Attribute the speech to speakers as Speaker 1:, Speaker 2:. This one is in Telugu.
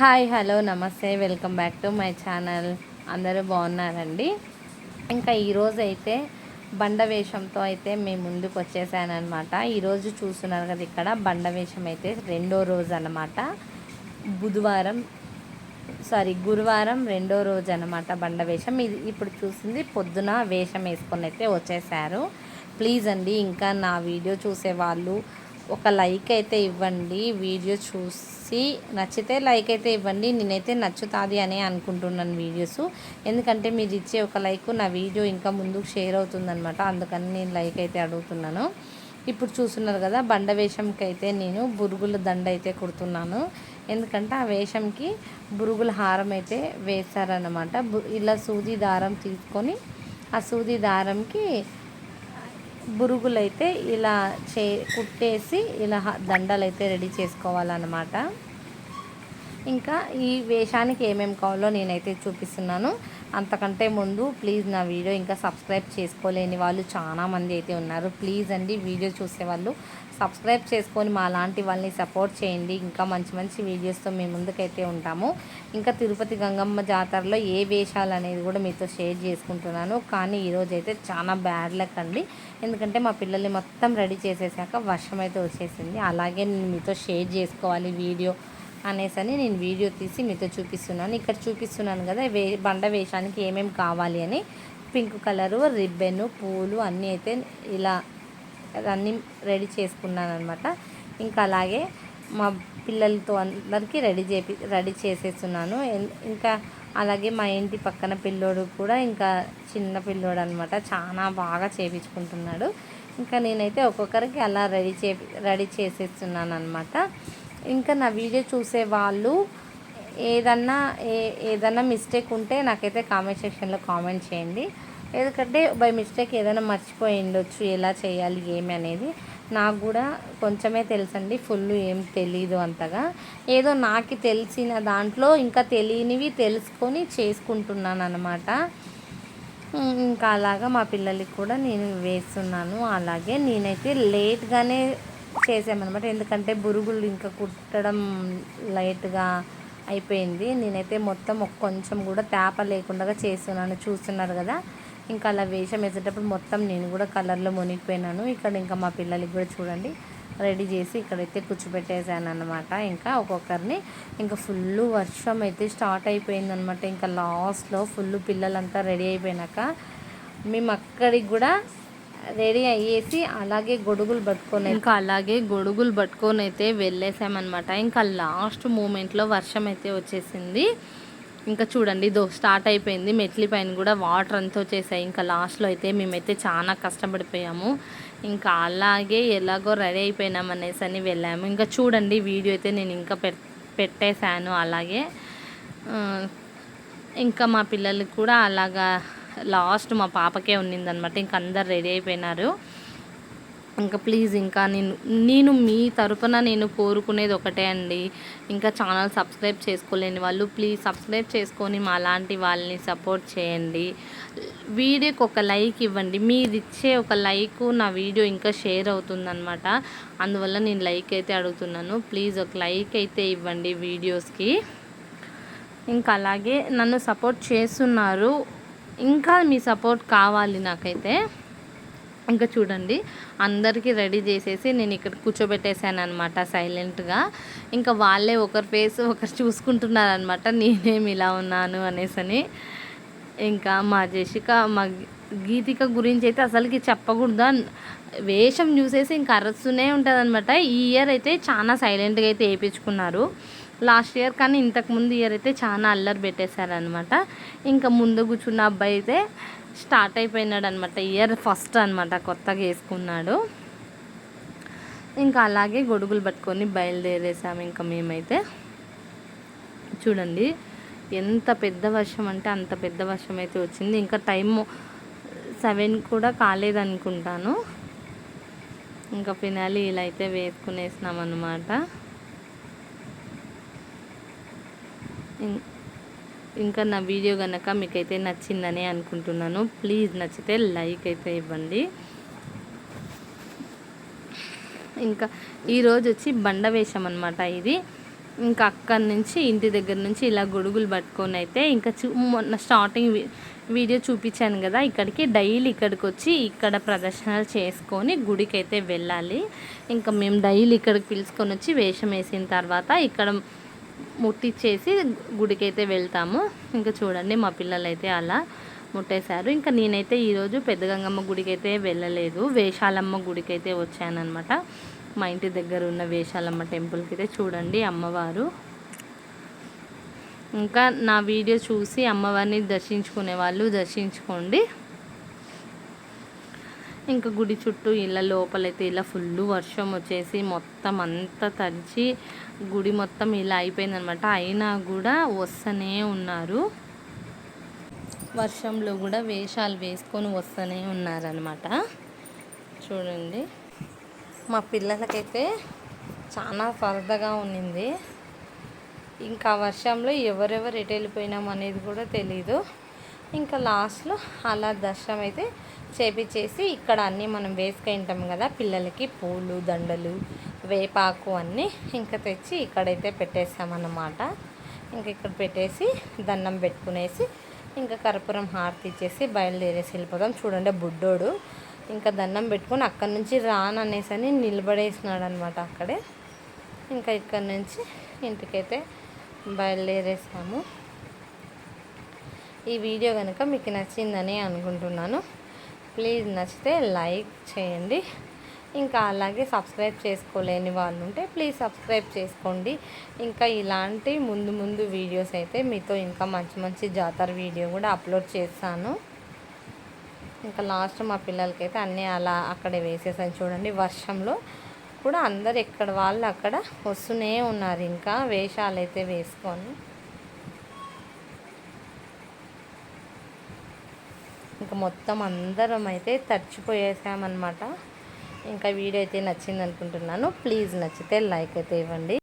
Speaker 1: హాయ్ హలో నమస్తే. Welcome back to my channel. అందరూ బాగున్నారండి? ఇంకా ఈరోజు అయితే బండ వేషంతో అయితే మేము ముందుకు వచ్చేసానమాట ఈరోజు చూస్తున్నారు కదా ఇక్కడ బండ వేషం అయితే రెండో రోజు అన్నమాట. బుధవారం సారీ గురువారం రెండో రోజు అనమాట బండ వేషం. ఇది ఇప్పుడు చూసింది పొద్దున వేషం వేసుకొని అయితే వచ్చేసారు. ప్లీజ్ అండి ఇంకా నా వీడియో చూసే వాళ్ళు ఒక లైక్ అయితే ఇవ్వండి వీడియో చూసి నచ్చితే లైక్ అయితే ఇవ్వండి నేనైతే నచ్చుతుంది అని అనుకుంటున్నాను వీడియోస్. ఎందుకంటే మీరు ఇచ్చే ఒక లైక్ నా వీడియో ఇంకా ముందుకు షేర్ అవుతుందనమాట అందుకని నేను లైక్ అయితే అడుగుతున్నాను. ఇప్పుడు చూస్తున్నారు కదా బండ వేషంకి అయితే నేను బురుగుల దండ అయితే కుడుతున్నాను. ఎందుకంటే ఆ వేషంకి బురుగుల హారం అయితే వేశారనమాట బు ఇలా సూది దారం తీసుకొని ఆ సూది దారంకి బురుగులైతే ఇలా చే కుట్టేసి ఇలా దండలు అయితే రెడీ చేసుకోవాలన్నమాట. ఇంకా ఈ వేషానికి ఏమేమి కావాలో నేనైతే చూపిస్తున్నాను. అంతకంటే ముందు ప్లీజ్ నా వీడియో ఇంకా సబ్స్క్రైబ్ చేసుకోలేని వాళ్ళు చాలా మంది అయితే ఉన్నారు. ప్లీజ్ అండి వీడియో చూసే వాళ్ళు సబ్స్క్రైబ్ చేసుకొని మా లాంటి వాళ్ళని సపోర్ట్ చేయండి. ఇంకా మంచి మంచి వీడియోస్తో మేము ముందుకైతే ఉంటాము. ఇంకా తిరుపతి గంగమ్మ జాతరలో ఏ వేషాలు అనేది కూడా మీతో షేర్ చేసుకుంటున్నాను. కానీ ఈరోజు అయితే చాలా బ్యాడ్ లక్ అండి. ఎందుకంటే మా పిల్లల్ని మొత్తం రెడీ చేసేసాక వర్షం అయితే వచ్చేసింది. అలాగే నేను మీతో షేర్ చేసుకోవాలి వీడియో అనేసని నేను వీడియో తీసి మీతో చూపిస్తున్నాను. ఇక్కడ చూపిస్తున్నాను కదా వే బండ వేషానికి ఏమేమి కావాలి అని. పింక్ కలరు రిబ్బెన్ పూలు అన్నీ అయితే ఇలా అన్నీ రెడీ చేసుకున్నాను అనమాట ఇంకా అలాగే మా పిల్లలతో అందరికీ రెడీ చేపి రెడీ చేసేస్తున్నాను. ఇంకా అలాగే మా ఇంటి పక్కన పిల్లోడు కూడా ఇంకా చిన్న పిల్లోడు అనమాట చాలా బాగా చేపించుకుంటున్నాడు. ఇంకా నేనైతే ఒక్కొక్కరికి అలా రెడీ చే రెడీ చేసేస్తున్నాను అనమాట ఇంకా నా వీడియో చూసే వాళ్ళు ఏదన్నా ఏ ఏదన్నా మిస్టేక్ ఉంటే నాకైతే కామెంట్ సెక్షన్లో కామెంట్ చేయండి. ఎందుకంటే బై మిస్టేక్ ఏదైనా మర్చిపోయి ఉండొచ్చు ఎలా చేయాలి ఏమి అనేది నాకు కూడా కొంచెమే తెలుసండి ఫుల్ ఏం తెలీదు అంతగా. ఏదో నాకు తెలిసిన దాంట్లో ఇంకా తెలియనివి తెలుసుకొని చేసుకుంటున్నాను అనమాట ఇంకా అలాగా మా పిల్లలకి కూడా నేను వేస్తున్నాను. అలాగే నేనైతే లేట్గానే చేసామన్నమాట ఎందుకంటే బురుగులు ఇంకా కుట్టడం లైట్గా అయిపోయింది. నేనైతే మొత్తం కొంచెం కూడా తేప లేకుండా చేస్తున్నాను. చూస్తున్నారు కదా? ఇంకా అలా వేషం వేసేటప్పుడు మొత్తం నేను కూడా కలర్లో మునిగిపోయినాను. ఇక్కడ ఇంకా మా పిల్లలకి కూడా చూడండి. రెడీ చేసి ఇక్కడైతే కూర్చోబెట్టేసాను అనమాట ఇంకా ఒక్కొక్కరిని ఇంకా ఫుల్ వర్షం అయితే స్టార్ట్ అయిపోయిందనమాట ఇంకా లాస్ట్లో ఫుల్ పిల్లలంతా రెడీ అయిపోయినాక మేము అక్కడికి కూడా రెడీ అయ్యేసి అలాగే గొడుగులు పట్టుకొని ఇంకా అలాగే గొడుగులు పట్టుకొని అయితే వెళ్ళేసామన్నమాట. ఇంకా లాస్ట్ మూమెంట్లో వర్షం అయితే వచ్చేసింది. ఇంకా చూడండి దో స్టార్ట్ అయిపోయింది. మెట్లి పైన కూడా వాటర్ అంతా వచ్చేసాయి. ఇంకా లాస్ట్లో అయితే మేమైతే చాలా కష్టపడిపోయాము. ఇంకా అలాగే ఎలాగో రెడీ అయిపోయినాం అనేసి అని వెళ్ళాము. ఇంకా చూడండి వీడియో అయితే నేను ఇంకా పెట్ పెట్టేశాను అలాగే. ఇంకా మా పిల్లలకి కూడా అలాగా లాస్ట్ మా పాపకే ఉన్నిందనమాట. ఇంకా అందరు రెడీ అయిపోయినారు. ఇంకా ప్లీజ్ ఇంకా నేను నేను మీ తరపున నేను కోరుకునేది ఒకటే అండి. ఇంకా ఛానల్ సబ్స్క్రైబ్ చేసుకోలేని వాళ్ళు ప్లీజ్ సబ్స్క్రైబ్ చేసుకొని మా లాంటి వాళ్ళని సపోర్ట్ చేయండి. వీడియోకి ఒక లైక్ ఇవ్వండి. మీరు ఇచ్చే ఒక లైక్ నా వీడియో ఇంకా షేర్ అవుతుందనమాట అందువల్ల నేను లైక్ అయితే అడుగుతున్నాను. ప్లీజ్ ఒక లైక్ అయితే ఇవ్వండి వీడియోస్కి. ఇంకా అలాగే నన్ను సపోర్ట్ చేస్తున్నారు. ఇంకా మీ సపోర్ట్ కావాలి నాకైతే. ఇంకా చూడండి అందరికీ రెడీ చేసేసి నేను ఇక్కడ కూర్చోబెట్టేశాను అనమాట సైలెంట్గా. ఇంకా వాళ్ళే ఒకరి ఫేస్ ఒకరు చూసుకుంటున్నారు అనమాట నేనేమి ఇలా ఉన్నాను అనేసని. ఇంకా మా జేషిక మా గీతిక గురించి అయితే అసలుకి చెప్పకూడదు వేషం చూసేసి ఇంకా అరుస్తూనే ఉంటుంది అనమాట ఈ ఇయర్ అయితే చాలా సైలెంట్గా అయితే వేయించుకున్నారు లాస్ట్ ఇయర్ కానీ ఇంతకు ముందు ఇయర్ అయితే చాలా అల్లరి పెట్టేశారనమాట ఇంకా ముందు కూర్చున్న అబ్బాయి అయితే స్టార్ట్ అయిపోయినాడు అనమాట ఇయర్ ఫస్ట్ అనమాట కొత్తగా వేసుకున్నాడు. ఇంకా అలాగే గొడుగులు పట్టుకొని బయలుదేరేసాము ఇంకా మేమైతే. చూడండి ఎంత పెద్ద వర్షం అంటే అంత పెద్ద వర్షం అయితే వచ్చింది. ఇంకా టైం సెవెన్ కూడా కాలేదనుకుంటాను. ఇంకా ఫినాలి ఇలా అయితే వేసుకునేసినాం అనమాట ఇంకా నా వీడియో కనుక మీకైతే నచ్చిందని అనుకుంటున్నాను. ప్లీజ్ నచ్చితే లైక్ అయితే ఇవ్వండి. ఇంకా ఈరోజు వచ్చి బండ వేషం అనమాట ఇది. ఇంకా అక్కడి నుంచి ఇంటి దగ్గర నుంచి ఇలా గొడుగులు పట్టుకొని అయితే ఇంకా చూ మొన్న స్టార్టింగ్ వీడియో చూపించాను కదా ఇక్కడికి డైలీ ఇక్కడికి వచ్చి ఇక్కడ ప్రదర్శనలు చేసుకొని గుడికి అయితే వెళ్ళాలి. ఇంకా మేము డైలీ ఇక్కడికి పిలుచుకొని వచ్చి వేషం వేసిన తర్వాత ఇక్కడ ముట్టించేసి గుడికి అయితే వెళ్తాము. ఇంకా చూడండి మా పిల్లలు అయితే అలా ముట్టేశారు. ఇంకా నేనైతే ఈరోజు పెద్ద గంగమ్మ గుడికి అయితే వెళ్ళలేదు. వేషాలమ్మ గుడికి అయితే వచ్చానమాట మా ఇంటి దగ్గర ఉన్న వేషాలమ్మ టెంపుల్కి అయితే చూడండి అమ్మవారు. ఇంకా నా వీడియో చూసి అమ్మవారిని దర్శించుకునే వాళ్ళు దర్శించుకోండి. ఇంకా గుడి చుట్టూ ఇలా లోపలైతే ఇలా ఫుల్ వర్షం వచ్చేసి మొత్తం అంతా తడిచి గుడి మొత్తం ఇలా అయిపోయిందనమాట అయినా కూడా వస్తూనే ఉన్నారు. వర్షంలో కూడా వేషాలు వేసుకొని వస్తూనే ఉన్నారనమాట చూడండి. మా పిల్లలకైతే చాలా సరదాగా ఉన్నింది. ఇంకా వర్షంలో ఎవరెవరు ఎటు వెళ్ళిపోయినాం అనేది కూడా తెలీదు. ఇంకా లాస్ట్లో అలా దర్శనం అయితే చేపించేసి ఇక్కడ అన్నీ మనం వేసుకుంటాం కదా పిల్లలకి పూలు దండలు వేపాకు అన్నీ ఇంకా తెచ్చి ఇక్కడైతే పెట్టేసామన్నమాట. ఇంకా ఇక్కడ పెట్టేసి దండం పెట్టుకునేసి ఇంకా కర్పూరం హారతి ఇచ్చేసి బయలుదేరేసి వెళ్ళిపోతాం చూడండి బుడ్డోడు. ఇంకా దండం పెట్టుకొని అక్కడి నుంచి రాననేసి అని నిలబడేసినాడు అనమాట అక్కడే. ఇంకా ఇక్కడ నుంచి ఇంటికైతే బయలుదేరేసాము. ఈ వీడియో కనుక మీకు నచ్చిందని అనుకుంటున్నాను. ప్లీజ్ నచ్చితే లైక్ చేయండి. ఇంకా అలాగే సబ్స్క్రైబ్ చేసుకోలేని వాళ్ళు ఉంటే ప్లీజ్ సబ్స్క్రైబ్ చేసుకోండి. ఇంకా ఇలాంటి ముందు ముందు వీడియోస్ అయితే మీతో ఇంకా మంచి మంచి జాతర వీడియో కూడా అప్లోడ్ చేస్తాను. ఇంకా లాస్ట్ మా పిల్లలకైతే అన్నీ అలా అక్కడే వేసేసాను. చూడండి వర్షంలో కూడా అందరు ఎక్కడ వాళ్ళు అక్కడ వస్తూనే ఉన్నారు. ఇంకా వేషాలు అయితే వేసుకొని ఇంకా మొత్తం అందరం అయితే తడిచిపోయేసామన్నమాట. ఇంకా వీడియో అయితే నచ్చింది అనుకుంటున్నాను ప్లీజ్ నచ్చితే లైక్ అయితే ఇవ్వండి.